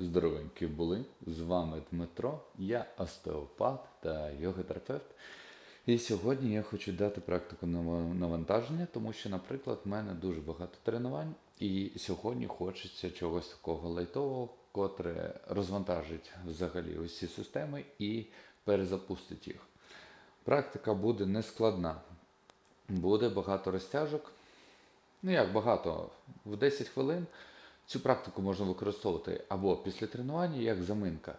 Здоровенькі були. З вами Дмитро, я остеопат та йоготерапевт. І сьогодні я хочу дати практику нава- навантаження, тому що, наприклад, в мене дуже багато тренувань, і сьогодні хочеться чогось такого лайтового, котре розвантажить взагалі усі системи і перезапустить їх. Практика буде нескладна. Буде багато розтяжок, Ну як багато, в 10 хвилин цю практику можна використовувати або після тренування, як заминка,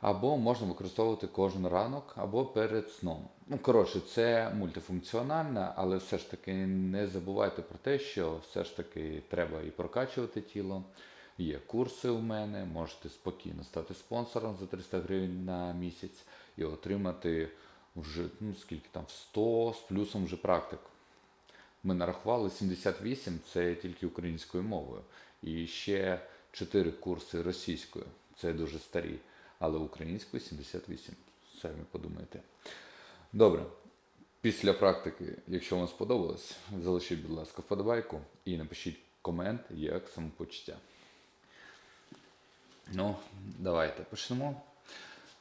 або можна використовувати кожен ранок, або перед сном. Ну, коротше, це мультифункціональна, але все ж таки не забувайте про те, що все ж таки треба і прокачувати тіло. Є курси у мене, можете спокійно стати спонсором за 300 гривень на місяць і отримати вже ну, скільки там 100 з плюсом вже практик. Ми нарахували 78, це тільки українською мовою. І ще 4 курси російською. Це дуже старі. Але українською 78. Самі подумайте. Добре. Після практики, якщо вам сподобалось, залишіть, будь ласка, вподобайку і напишіть комент, як самопочуття. Ну, давайте почнемо.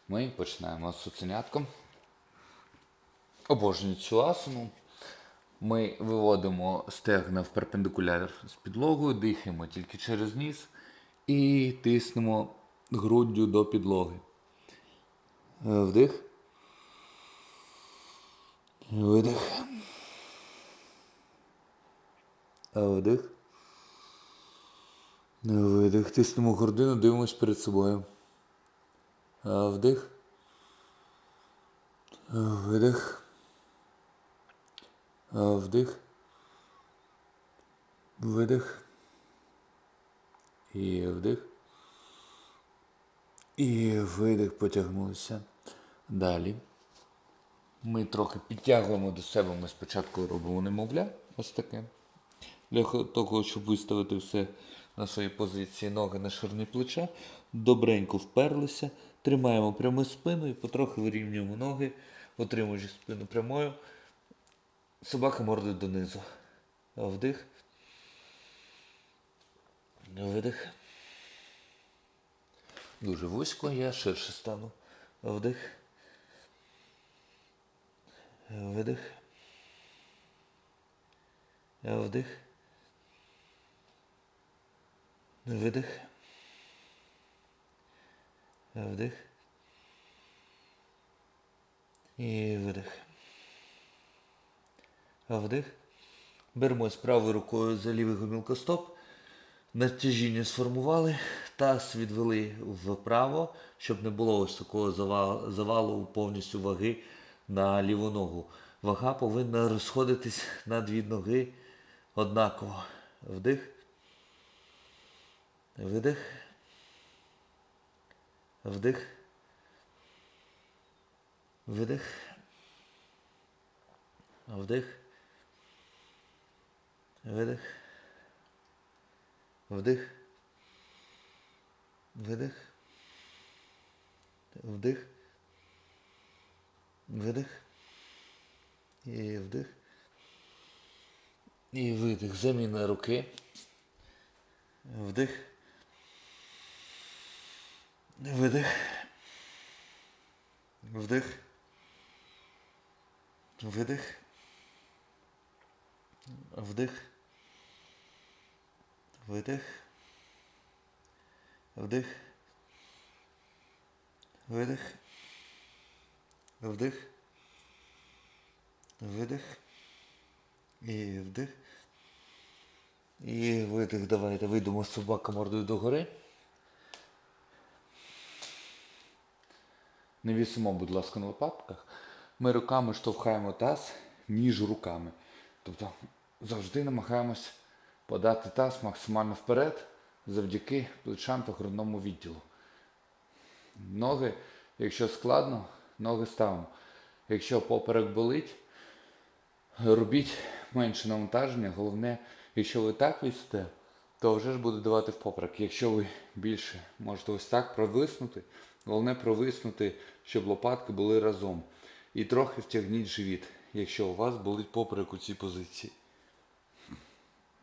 Ми починаємо з цуценятком. Обожнюю цю асану. Ми виводимо стегна в перпендикуляр з підлогою, дихаємо тільки через ніс і тиснемо груддю до підлоги. Е, Вдих. Видих. Е, Вдих. Видих. Тиснемо грудину, дивимось перед собою. Е, Вдих. Е, Видих. Е, Вдих. Видих. І вдих. І видих потягнувся. Далі. Ми трохи підтягуємо до себе. Ми спочатку робимо немовля. Ось таке. Для того, щоб виставити все на свої позиції, ноги на ширні плеча. Добренько вперлися. Тримаємо пряму спину і потрохи вирівнюємо ноги, отримуючи спину прямою. Собака мордою донизу. Вдих. Видих. Дуже вузько, я ширше стану. Вдих. Видих. Вдих. Видих. Вдих. І видих. Вдих. Беремо з правою рукою за лівий гомілкостоп. Натяжіння сформували, таз відвели вправо, щоб не було ось такого завалу повністю ваги на ліву ногу. Вага повинна розходитись на дві ноги однаково. Вдих. Видих. Вдих. Видих. Вдих. Видих. Вдих. Видих. Вдих. Видих. І вдих. І видих. Заміна руки. Вдих. Видих. Вдих. Видих. Вдих. Видих. Вдих. Видих. Вдих. Видих. І вдих. І видих. Давайте вийдемо з собака мордою догори. Не вісимо, будь ласка, на лопатках. Ми руками штовхаємо таз між руками. Тобто завжди намагаємось подати таз максимально вперед завдяки плечам та грудному відділу. Ноги, якщо складно, ноги ставимо. Якщо поперек болить, робіть менше навантаження. Головне, якщо ви так вісите, то вже ж буде давати в поперек. Якщо ви більше можете ось так провиснути, головне провиснути, щоб лопатки були разом. І трохи втягніть живіт, якщо у вас болить поперек у цій позиції.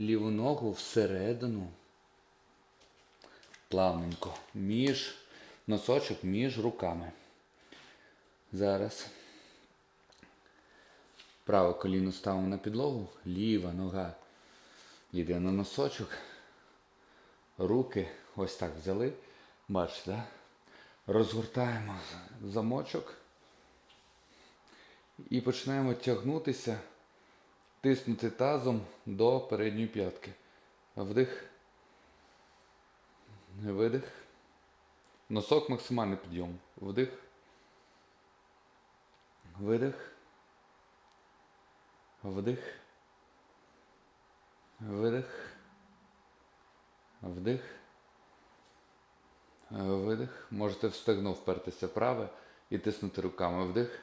ліву ногу всередину. Плавненько. Між носочок між руками. Зараз. Праве коліно ставимо на підлогу, ліва нога йде на носочок. Руки ось так взяли. Бачите, да? розгортаємо замочок і починаємо тягнутися, тиснути тазом до передньої п'ятки. Вдих. Видих. Носок максимальний підйом. Вдих. Видих. Вдих. Видих. Вдих. Видих. Можете в стегно впертися праве і тиснути руками. Вдих.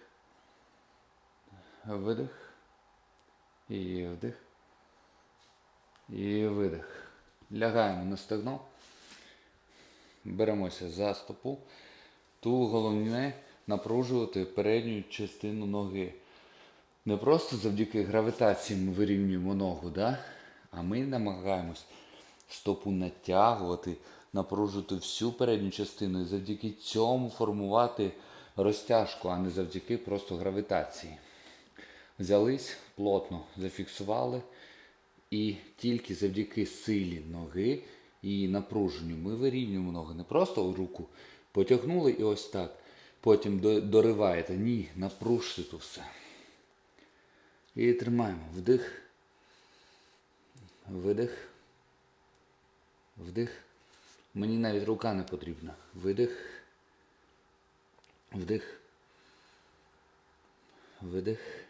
Видих. І вдих. І видих. Лягаємо на стегно. Беремося за стопу. Ту головне напружувати передню частину ноги. Не просто завдяки гравітації ми вирівнюємо ногу, да? а ми намагаємось стопу натягувати, напружувати всю передню частину і завдяки цьому формувати розтяжку, а не завдяки просто гравітації. Взялись, плотно зафіксували. І тільки завдяки силі ноги і напруженню ми вирівнюємо ноги. Не просто руку потягнули і ось так. Потім дориваєте. Ні, напружте тут все. І тримаємо. Вдих. Видих. Вдих. Мені навіть рука не потрібна. Видих. Вдих. Видих.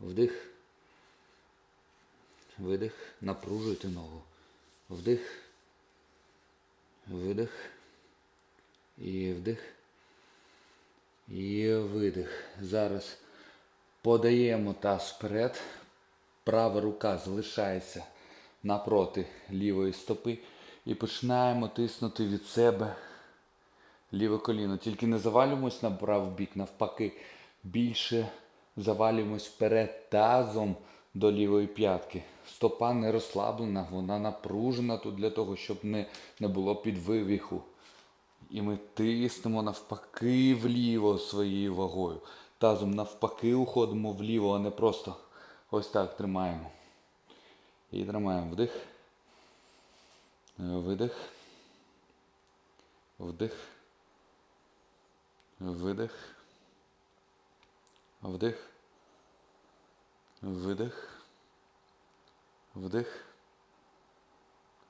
Вдих. Видих. Напружуйте ногу. Вдих. Видих. І вдих. І видих. Зараз подаємо таз вперед. Права рука залишається напроти лівої стопи. І починаємо тиснути від себе ліве коліно. Тільки не завалюємось на правий бік, навпаки, більше завалюємось вперед тазом до лівої п'ятки. Стопа не розслаблена, вона напружена тут для того, щоб не, не було підвивіху. І ми тиснемо навпаки вліво своєю вагою. Тазом навпаки уходимо вліво, а не просто ось так тримаємо. І тримаємо вдих. Видих. Вдих. Видих. Вдих. Видих. Вдих.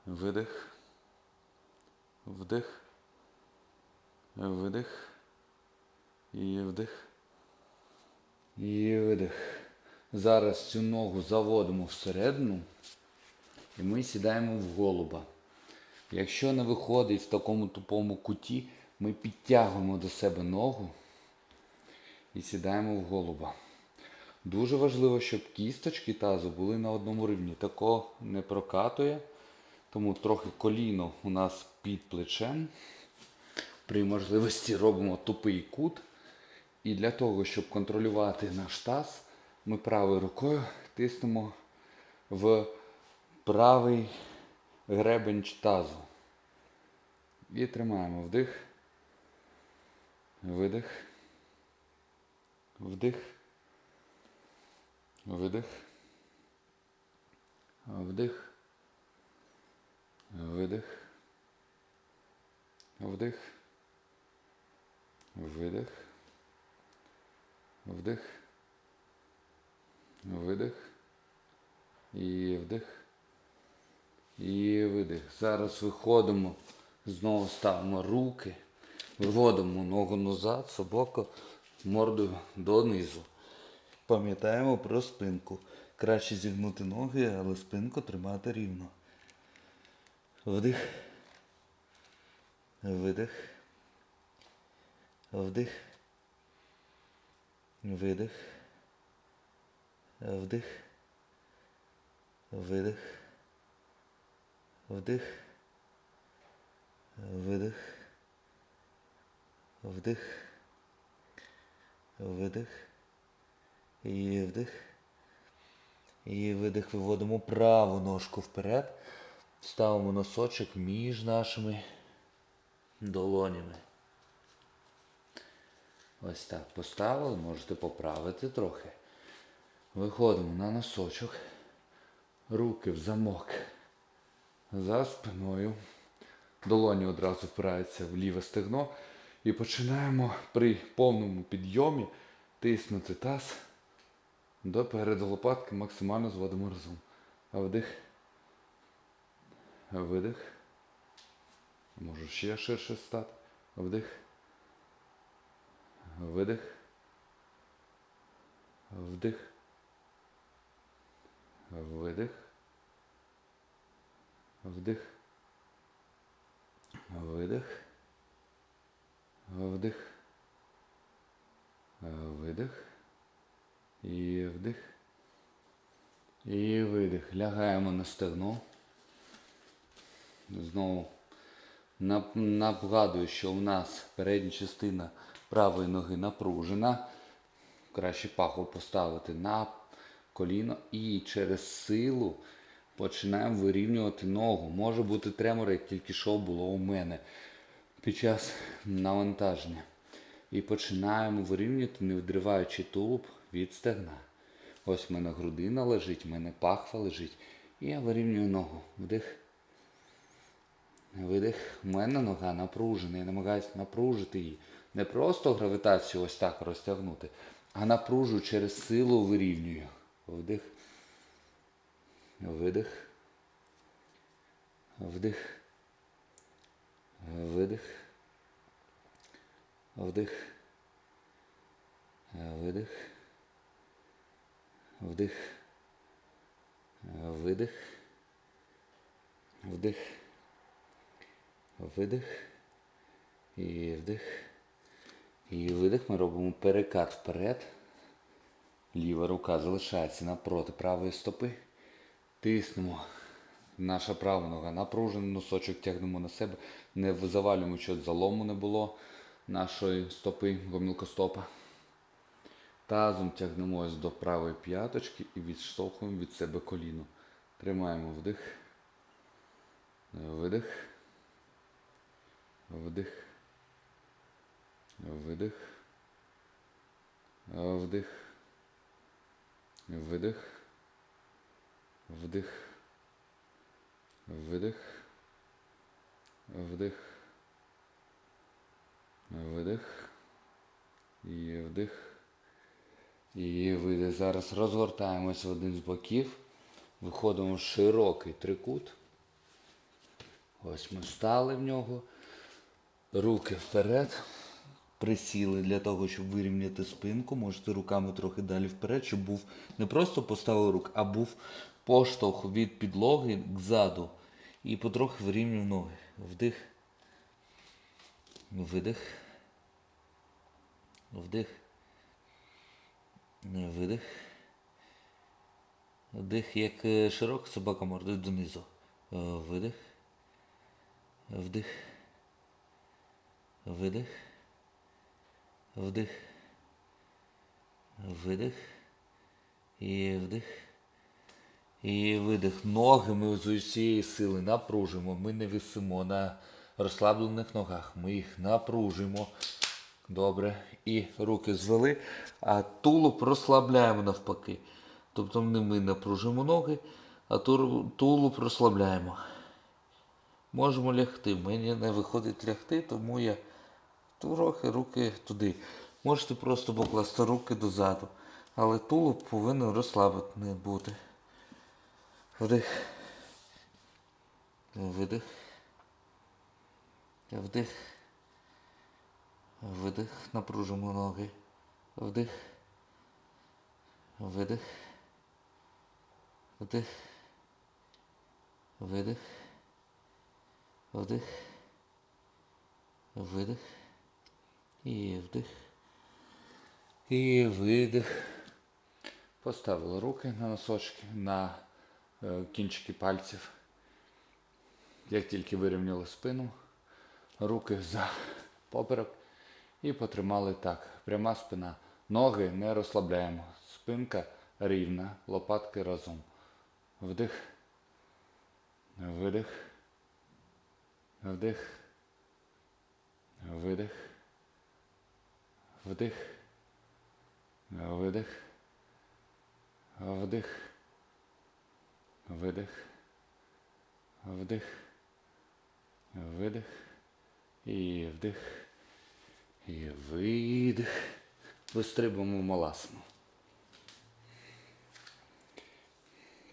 Видих. Вдих. Видих. І вдих. І видих. Зараз цю ногу заводимо всередину. І ми сідаємо в голуба. Якщо не виходить в такому тупому куті, ми підтягуємо до себе ногу і сідаємо в голуба. Дуже важливо, щоб кісточки тазу були на одному рівні. Такого не прокатує. Тому трохи коліно у нас під плечем. При можливості робимо тупий кут. І для того, щоб контролювати наш таз, ми правою рукою тиснемо в правий гребень тазу. І тримаємо вдих, видих, вдих, видих, вдих, видих, вдих, видих, вдих, видих. І вдих. І видих. Зараз виходимо, знову ставимо руки, виводимо ногу назад, собаку мордою донизу. Пам'ятаємо про спинку. Краще зігнути ноги, але спинку тримати рівно. Вдих. Видих. Вдих. Видих. Вдих. Видих. Вдих. Видих. Вдих. Видих. І вдих. І видих. Виводимо праву ножку вперед. Ставимо носочок між нашими долонями. Ось так поставили, можете поправити трохи. Виходимо на носочок. Руки в замок. За спиною. Долоні одразу впираються в ліве стегно. І починаємо при повному підйомі тиснути таз до переду лопатки, максимально зводимо разом. Вдих. Видих. Можу ще ширше стати. Вдих. Видих. Вдих. Видих. Вдих. Видих. Вдих. Видих. І вдих. І видих. Лягаємо на стегно. Знову нагадую, що у нас передня частина правої ноги напружена. Краще паху поставити на коліно і через силу починаємо вирівнювати ногу. Може бути тремор, як тільки що було у мене під час навантаження. І починаємо вирівнювати, не відриваючи тулуб від стегна. Ось в мене грудина лежить, в мене пахва лежить. І я вирівнюю ногу. Вдих. Видих. У мене нога напружена. Я намагаюся напружити її. Не просто гравітацію ось так розтягнути, а напружую через силу вирівнюю. Вдих. Видих. Вдих. Видих. Вдих. Видих. Вдих. Видих. Вдих. Видих. І вдих. І видих. Ми робимо перекат вперед. Ліва рука залишається напроти правої стопи. Тиснемо. Наша права нога напружена, носочок тягнемо на себе. Не завалюємо, щоб залому не було нашої стопи, гомілкостопа. Тазом тягнемо ось до правої п'яточки і відштовхуємо від себе коліно. Тримаємо вдих. Видих. Вдих. Видих. Вдих. Видих. Вдих. Видих. Вдих. Видих. І вдих. І видих. Зараз розгортаємось в один з боків. Виходимо в широкий трикут. Ось ми встали в нього. Руки вперед. Присіли для того, щоб вирівняти спинку. Можете руками трохи далі вперед, щоб був не просто поставив рук, а був поштовх від підлоги ззаду. І потрохи вирівнюв ноги. Вдих. Видих. Вдих. Видих. Вдих, як е, широка собака мордою донизу. Е, Видих. Вдих. Видих. Вдих. Видих. І вдих. І видих. Ноги ми з усієї сили напружимо. Ми не висимо на розслаблених ногах. Ми їх напружимо. Добре. І руки звели, а тулуб розслабляємо навпаки. Тобто не ми напружимо ноги, а тулуб розслабляємо. Можемо лягти. Мені не виходить лягти, тому я трохи руки туди. Можете просто покласти руки дозаду. Але тулуб повинен розслаблений бути. Вдих. Видих. Вдих. Видих. Напружимо ноги. Вдих. Видих. Вдих. Видих. Вдих. Видих. І вдих. І видих. Поставили руки на носочки, на кінчики пальців. Як тільки вирівняли спину, руки за поперек і потримали так. Пряма спина. Ноги не розслабляємо. Спинка рівна, лопатки разом. Вдих. Видих. Вдих. Видих. Вдих. Видих. Вдих. Видих. Вдих. Видих. І вдих. І видих. Вистрибуємо маласну.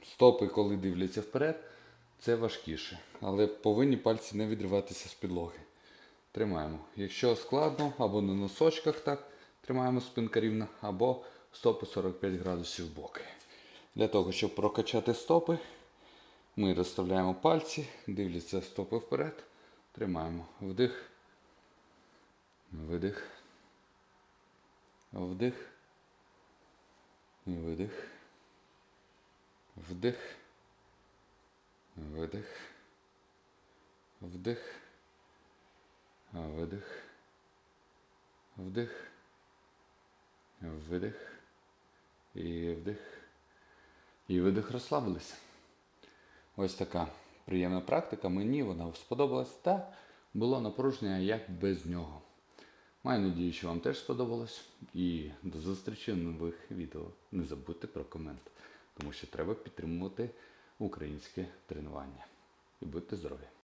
Стопи, коли дивляться вперед, це важкіше. Але повинні пальці не відриватися з підлоги. Тримаємо. Якщо складно, або на носочках так, тримаємо спинка рівна, або стопи 45 градусів боки. Для того, щоб прокачати стопи, ми розставляємо пальці, дивляться стопи вперед. Тримаємо. Вдих. Видих. Вдих. Видих. Вдих. Видих. Вдих. Видих. Вдих. Видих. І вдих. І видих розслабилися. Ось така приємна практика. Мені вона сподобалась та було напруження як без нього. Маю надію, що вам теж сподобалось. І до зустрічі в нових відео. Не забудьте про комент, тому що треба підтримувати українське тренування. І будьте здорові!